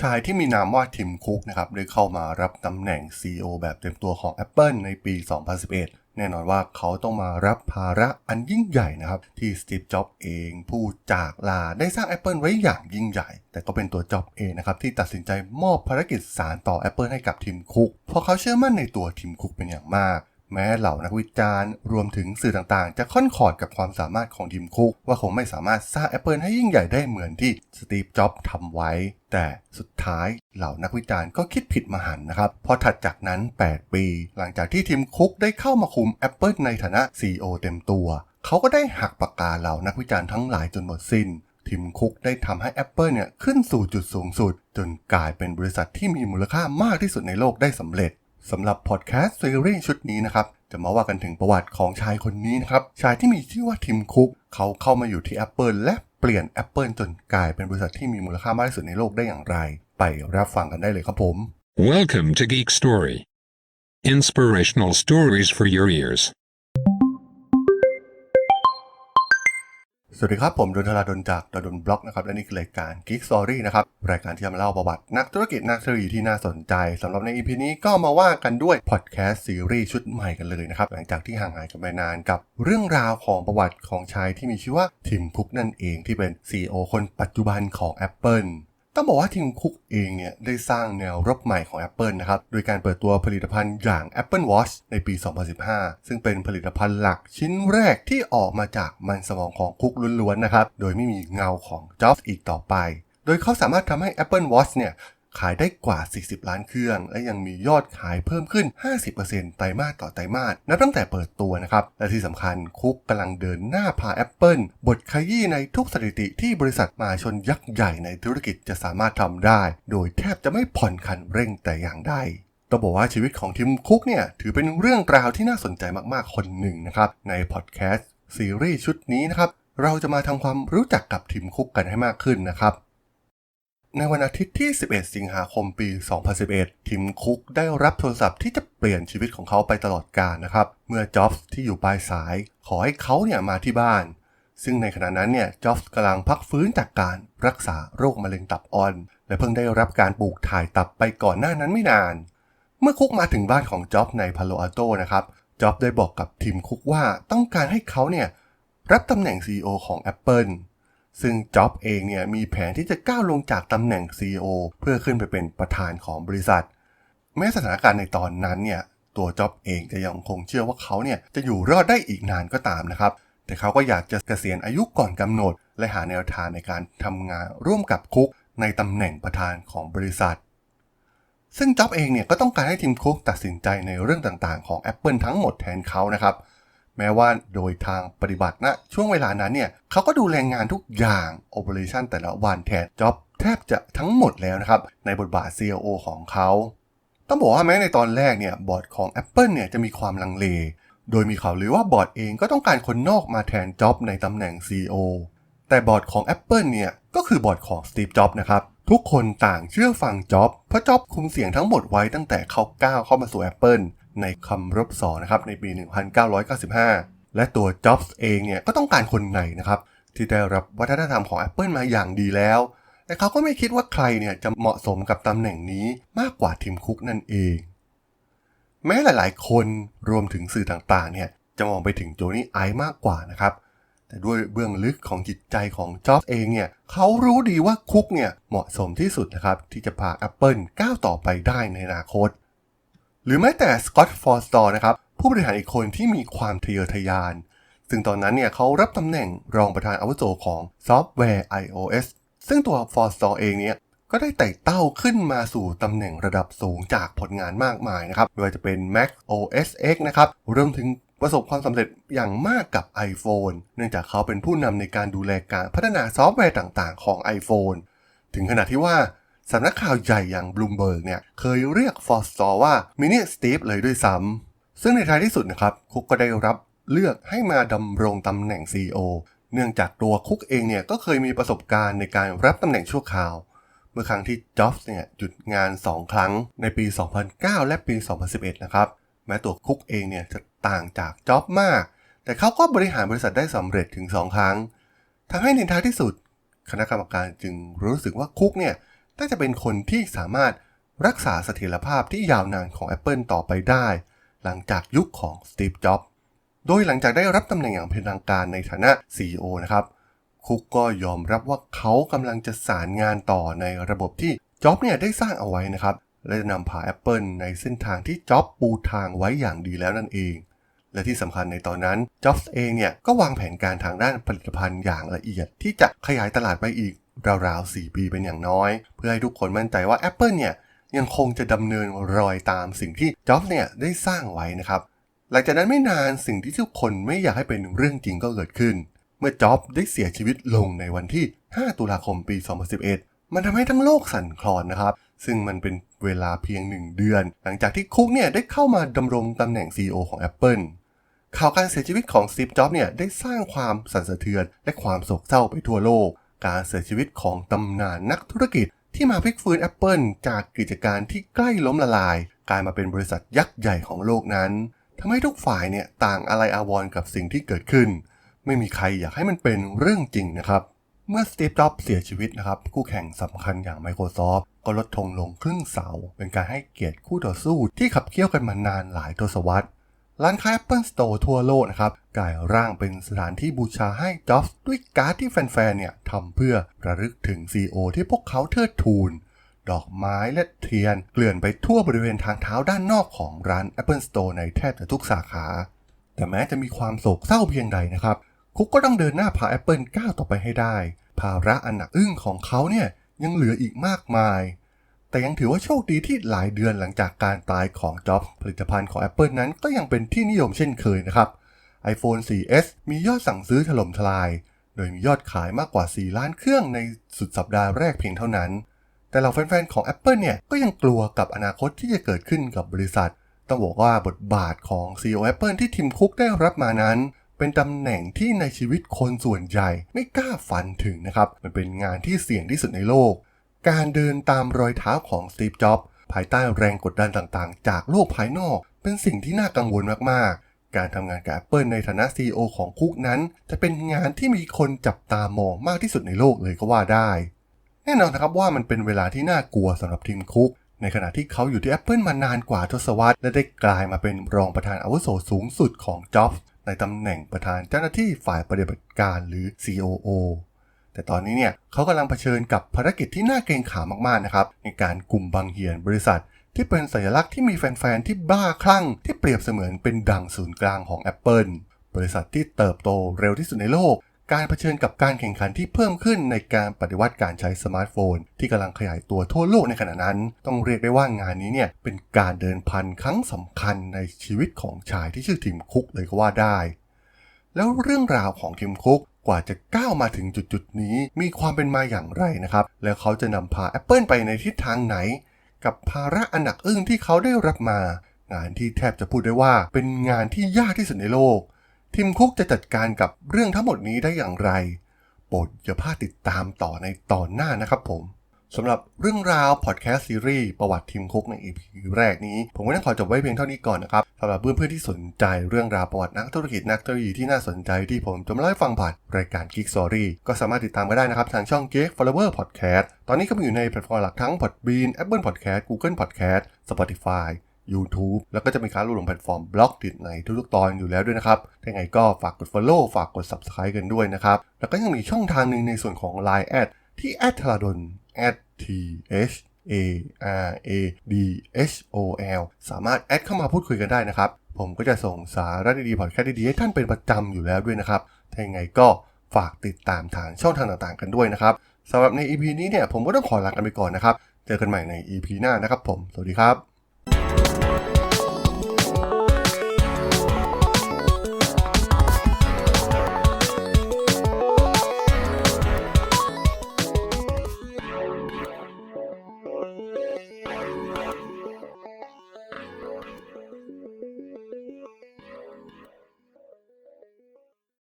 ชายที่มีนามว่าทิมคุกนะครับได้เข้ามารับตำแหน่ง CEO แบบเต็มตัวของ Apple ในปี 2011 แน่นอนว่าเขาต้องมารับภาระอันยิ่งใหญ่นะครับ ที่สตีฟจ็อบเองผู้จากลาได้สร้าง Apple ไว้อย่างยิ่งใหญ่ แต่ก็เป็นตัวจ็อบเองนะครับ ที่ตัดสินใจมอบภารกิจสารต่อ Apple ให้กับทิมคุกเพราะเขาเชื่อมั่นในตัวทิมคุกเป็นอย่างมาก แม้เหล่านักวิจารณ์รวมถึงสื่อต่างๆ จะค่อนขอดกับความสามารถของทีมคุก ว่าคงไม่สามารถสร้าง Apple ให้ยิ่งใหญ่ได้เหมือนที่สตีฟ จ็อบส์ทำไว้ แต่สุดท้ายเหล่านักวิจารณ์ก็คิดผิดมาหันนะครับ เพอถัดจากนั้น 8 ปี หลังจากที่ทีมคุกได้เข้ามาคุม Apple ในฐานะ CEO เต็มตัว เขาก็ได้หักปากกาเหล่านักวิจารณ์ทั้งหลายจนหมดสิ้นทีมคุกได้ทำให้ Apple เนี่ยขึ้นสู่จุดสูงสุด จนกลายเป็นบริษัทที่มีมูลค่ามากที่สุดในโลกได้สำเร็จ สำหรับพอดแคสต์ซีรีส์ชุดนี้นะครับจะมาว่ากันถึงประวัติของชายคนนี้นะครับชายที่มีชื่อว่าทิมคุกเขาเข้ามาอยู่ที่ Apple และเปลี่ยน Apple จนกลายเป็นบริษัทที่มีมูลค่ามากที่สุดในโลกได้อย่างไร ไปรับฟังกันได้เลยครับผม Welcome to Geek Story. Inspirational stories for your ears. สวัสดีครับ ผมดนทราดนจากดนบล็อกนะครับและนี่คือรายการ Geek Story นะครับรายการที่จะมาเล่าประวัตินักธุรกิจนักธุรกิจที่น่าสนใจสำหรับใน EP นี้ก็มาว่ากันด้วยพอดแคสต์ซีรีส์ชุดใหม่กันเลยนะครับหลังจากที่ห่างหายกันไปนานกับเรื่องราวของประวัติของชายที่มีชื่อว่าทิมคุกนั่นเองที่เป็น CEO คนปัจจุบันของ Apple ต้องบอกว่าทีมคุกเองเนี่ยได้สร้างแนวรบใหม่ของ Apple นะครับ โดยการเปิดตัวผลิตภัณฑ์อย่าง Apple Watch ในปี 2015 ซึ่งเป็นผลิตภัณฑ์หลักชิ้นแรกที่ออกมาจากมันสมองของคุกล้วนๆนะครับ โดยไม่มีเงาของจ็อบส์อีกต่อไป โดยเขาสามารถทำให้ Apple Watch เนี่ย ขายได้กว่า 40 ล้านเครื่อง และยังมียอดขายเพิ่มขึ้น 50%ไตรมาสต่อไตรมาสนับตั้งแต่เปิดตัวนะครับ และที่สำคัญคุกกำลังเดินหน้าพา Apple บทขยี้ในทุกสถิติที่บริษัทมาชนยักษ์ใหญ่ในธุรกิจจะสามารถทำได้ โดยแทบจะไม่ผ่อนคันเร่งแต่อย่างใดต้องบอกว่าชีวิตของทิมคุกเนี่ยถือเป็นเรื่องราวที่น่าสนใจมากๆคนหนึ่งนะครับในพอดแคสต์ซีรีส์ชุดนี้นะครับเราจะมาทำความรู้จักกับทิมคุกกันให้มากขึ้นนะครับ ในวันอาทิตย์ที่ 11 สิงหาคมปี 2011 ทิมคุกได้รับโทรศัพท์ที่จะเปลี่ยนชีวิตของเขาไปตลอดกาลนะครับ เมื่อจ็อบส์ที่อยู่ปลายสาย ขอให้เขาเนี่ยมาที่บ้าน ซึ่งในขณะนั้นเนี่ยจ็อบส์กำลังพักฟื้นจากการรักษาโรคมะเร็งตับอ่อน และเพิ่งได้รับการปลูกถ่ายตับไปก่อนหน้านั้นไม่นาน เมื่อคุกมาถึงบ้านของจ็อบในพาโลอาโตนะครับจ็อบได้บอกกับทีมคุกว่าต้องการให้เขาเนี่ยรับตำแหน่ง CEO ของ Apple ซึ่งจ็อบเองเนี่ยมีแผนที่จะก้าวลงจากตำแหน่ง CEO เพื่อขึ้นไปเป็นประธานของบริษัท แม้สถานการณ์ในตอนนั้นเนี่ยตัวจ็อบเองจะยังคงเชื่อว่าเขาเนี่ยจะอยู่รอดได้อีกนานก็ตามนะครับ แต่เขาก็อยากจะเกษียณอายุก่อนกำหนด และหาแนวทางในการทำงานร่วมกับคุกในตำแหน่งประธานของบริษัท ซึ่งจ็อบเองเนี่ยก็ต้องการให้ทีมคุกตัดสินใจในเรื่องต่างๆ ของ Apple ทั้งหมดแทนเขานะครับ แม้ว่าโดยทางปฏิบัติณช่วงเวลานั้นเนี่ยเขาก็ดูแลงานทุกอย่างโอเปอเรชันแต่ละวันแทนจ็อบแทบจะทั้งหมดแล้วนะครับ ในบทบาท COO ของเขาต้องบอกว่าแม้ในตอนแรกเนี่ยบอร์ดของ Apple เนี่ยจะมีความลังเล โดยมีข่าวลือว่าบอร์ดเองก็ต้องการคนนอกมาแทนจ็อบในตำแหน่ง CEO แต่บอร์ดของ Apple เนี่ยก็คือบอร์ดของ Steve Jobs นะครับทุกคนต่างเชื่อฟังจ็อบเพราะจ็อบคุมเสียงทั้งหมดไว้ตั้งแต่เขาก้าวเข้ามาสู่ Apple ในคำรบสอนะครับในปี 1995 และตัวจ็อบส์เองเนี่ยก็ต้องการคนไหนนะครับที่ได้รับวัฒนธรรมของ Apple มาอย่างดีแล้ว แต่เขาก็ไม่คิดว่าใครเนี่ยจะเหมาะสมกับตำแหน่งนี้มากกว่าทีมคุกนั่นเอง แม้หลายๆ คนรวมถึงสื่อต่างๆเนี่ยจะมองไปถึงโจนี่ไอมากกว่านะครับ แต่ด้วยเบื้องลึกของจิตใจของจ็อบส์เองเนี่ยเขารู้ดีว่าคุกเนี่ยเหมาะสมที่สุดนะครับที่จะพา Apple ก้าวต่อไปได้ในอนาคต หรือแม้แต่สกอตต์ฟอร์สตอร์นะครับผู้บริหารอีกคนที่มีความทะเยอทะยาน ซึ่งตอนนั้นเนี่ยเขารับตำแหน่งรองประธานอาวุโสของซอฟต์แวร์ iOS ซึ่งตัวฟอร์สตอร์เองเนี่ยก็ได้ไต่เต้าขึ้นมาสู่ตำแหน่งระดับสูงจากผลงานมากมายนะครับไม่ว่าจะเป็น Mac OS X นะครับรวมถึงประสบความสำเร็จอย่างมากกับ iPhone เนื่องจากเขาเป็นผู้นำในการดูแลการพัฒนาซอฟต์แวร์ต่างๆ ของ iPhone ถึงขนาดที่ว่า สำนักข่าวใหญ่อย่าง Bloomberg เนี่ยเคยเรียกฟอร์สตอว่ามินิสตีฟเลยด้วยซ้ำซึ่งในท้ายที่สุดนะครับคุกก็ได้รับเลือกให้มาดำรงตำแหน่ง CEO เนื่องจากตัวคุกเองเนี่ยก็เคยมีประสบการณ์ในการรับตำแหน่งชั่วคราว เมื่อครั้งที่จ็อบส์เนี่ยหยุดงาน 2 ครั้งในปี 2009 และปี 2011 นะครับ แม้ตัวคุกเองเนี่ยจะต่างจากจ็อบมาก แต่เขาก็บริหารบริษัทได้สำเร็จถึง 2 ครั้งทำให้ในท้ายที่สุด คณะกรรมการจึงรู้สึกว่าคุกเนี่ย น่าจะเป็นคนที่สามารถรักษาเสถียรภาพที่ยาวนานของ Apple ต่อไปได้ หลังจากยุคของสตีฟจ็อบส์โดยหลังจากได้รับตำแหน่งอย่างเป็นทางการในฐานะ CEO นะครับ คุกก็ยอมรับว่าเขากำลังจะสารงานต่อในระบบที่จ็อบเนี่ยได้สร้างเอาไว้นะครับ และจะนำพา Apple ในเส้นทางที่จ็อบปูทางไว้อย่างดีแล้วนั่นเอง และที่สำคัญในตอนนั้นจ็อบส์เองเนี่ยก็วางแผนการทางด้านผลิตภัณฑ์อย่างละเอียดที่จะขยายตลาดไปอีก ราวๆ 4 ปีเป็นอย่างน้อย เพื่อให้ทุกคนมั่นใจว่า Apple เนี่ยยังคงจะดำเนินรอยตามสิ่งที่จ็อบเนี่ยได้สร้างไว้นะครับ หลังจากนั้นไม่นานสิ่งที่ทุกคนไม่อยากให้เป็นเรื่องจริงก็เกิดขึ้น เมื่อจ็อบได้เสียชีวิตลงในวันที่ 5 ตุลาคมปี 2011 มันทำให้ทั้งโลกสั่นคลอนนะครับ ซึ่งมันเป็นเวลาเพียงหนึ่งเดือน หลังจากที่คุกเนี่ยได้เข้ามาดำรงตำแหน่ง CEO ของ Apple ข่าวการเสียชีวิตของสตีฟจ็อบเนี่ยได้สร้างความสั่นสะเทือนและความโศกเศร้าไปทั่วโลก การเสียชีวิตของตำนานนักธุรกิจที่มาพลิกฟื้น Apple จากกิจการที่ใกล้ล้มละลาย กลายมาเป็นบริษัทยักษ์ใหญ่ของโลกนั้นทำให้ทุกฝ่ายเนี่ยต่างอะไรอาวรกับสิ่งที่เกิดขึ้น ไม่มีใครอยากให้มันเป็นเรื่องจริงนะครับ เมื่อสตีฟจ็อบส์เสียชีวิตนะครับ คู่แข่งสำคัญอย่าง Microsoft ก็ลดธงลงครึ่งเสา เป็นการให้เกียรติคู่ต่อสู้ที่ขับเคี่ยวกันมานานหลายทศวรรษ ร้านค้า Apple Store ทั่วโลกนะครับกลายร่างเป็นสถานที่บูชาให้จ็อบส์ด้วยการ์ดที่แฟนๆ เนี่ยทำเพื่อระลึกถึง CEO ที่พวกเขาเทิดทูน ดอกไม้และเทียน เกลื่อนไปทั่วบริเวณทางเท้าด้านนอกของร้าน Apple Store ในแทบจะทุกสาขา แต่แม้จะมีความโศกเศร้าเพียงใดนะครับ คุกก็ต้องเดินหน้าพา Apple ก้าวต่อไปให้ได้ ภาระอันหนักอึ้งของเขาเนี่ยยังเหลืออีกมากมาย แต่ยังถือว่าโชคดีที่หลายเดือนหลังจากการตายของจ็อบผลิตภัณฑ์ของ Apple นั้นก็ยังเป็นที่นิยมเช่นเคยนะครับ iPhone 4S มียอดสั่งซื้อถล่มทลาย โดยมียอดขายมากกว่า 4 ล้านเครื่องในสุดสัปดาห์แรกเพียงเท่านั้น แต่เหล่าแฟนๆ ของ Apple เนี่ยก็ยังกลัวกับอนาคตที่จะเกิดขึ้นกับบริษัท ต้องบอกว่าบทบาทของ CEO Apple ที่ทิมคุกได้รับมานั้น เป็นตำแหน่งที่ในชีวิตคนส่วนใหญ่ไม่กล้าฝันถึงนะครับ มันเป็นงานที่เสี่ยงที่สุดในโลก การเดินตามรอยเท้าของสตีฟจ็อบส์ภายใต้แรงกดดันต่างๆ จากโลกภายนอก เป็นสิ่งที่น่ากังวลมากๆ การทำงานกับ Apple ในฐานะ CEO ของคุกนั้น จะเป็นงานที่มีคนจับตามองมากที่สุดในโลกเลยก็ว่าได้ แน่นอนนะครับว่ามันเป็นเวลาที่น่ากลัวสำหรับทีมคุก ในขณะที่เขาอยู่ที่ Apple มานานกว่าทศวรรษ และได้กลายมาเป็นรองประธานอาวุโสสูงสุดของจ็อบส์ในตำแหน่งประธานเจ้าหน้าที่ฝ่ายปฏิบัติการหรือ COO แต่ตอนนี้เนี่ยเขากำลังเผชิญกับภารกิจที่น่าเกรงขามมากๆนะครับในการกลุ่มบังเหียนบริษัท ที่เป็นสัญลักษณ์ที่มีแฟนๆที่บ้าคลั่ง ที่เปรียบเสมือนเป็นดังศูนย์กลางของ Apple บริษัทที่เติบโตเร็วที่สุดในโลก การเผชิญกับการแข่งขันที่เพิ่มขึ้นในการปฏิวัติการใช้สมาร์ทโฟน ที่กำลังขยายตัวทั่วโลกในขณะนั้น ต้องเรียกได้ว่างานนี้เนี่ยเป็นการเดินพันครั้งสำคัญในชีวิตของชายที่ชื่อทิมคุกเลยก็ว่าได้ แล้วเรื่องราวของทิมคุก กว่าจะก้าวมาถึงจุดๆนี้ มีความเป็นมาอย่างไรนะครับ แล้วเขาจะนำพา Apple ไปในทิศทางไหน กับภาระอันหนักอึ้งที่เขาได้รับมา งานที่แทบจะพูดได้ว่า เป็นงานที่ยากที่สุดในโลก ทีมคุกจะจัดการกับเรื่องทั้งหมดนี้ได้อย่างไร โปรดอย่าพลาดติดตามต่อในตอนหน้านะครับผม สำหรับเรื่องราวพอดแคสต์ซีรีส์ประวัติทีมคุกใน EP แรกนี้ ผมก็ต้องขอจบไว้เพียงเท่านี้ก่อนนะครับสำหรับเพื่อนๆที่สนใจเรื่องราวประวัตินักธุรกิจนักเทคโนโลยีที่น่าสนใจที่ผมจะมาเล่าให้ฟังผ่านรายการ Geek Story ก็สามารถติดตามก็ได้นะครับ ทางช่อง Geek Flower Podcast ตอนนี้ก็มีอยู่ในแพลตฟอร์มหลักทั้ง Podbean Apple Podcast Google Podcast Spotify YouTube แล้วก็จะมีการรวบรวมแพลตฟอร์มบล็อกติดในทุกๆตอนอยู่แล้วด้วยนะครับถ้าไงก็ฝากกด Follow ฝากกด Subscribe กันด้วยนะครับ แล้วก็ยังมีช่องทางหนึ่งในส่วนของ Line ที่แอดทราดน t h a r a d h o l สามารถแอดเข้ามาพูดคุยกันได้นะครับ ผมก็จะส่งสาระดีๆพอดแคสต์ดีๆให้ท่านเป็นประจำอยู่แล้วด้วยนะครับ ถ้ายังไงก็ฝากติดตามทางช่องทางต่างๆกันด้วยนะครับสำหรับใน EP นี้เนี่ยผมก็ต้องขอลากันไปก่อนนะครับ เจอกันใหม่ใน EP หน้านะครับผม สวัสดีครับ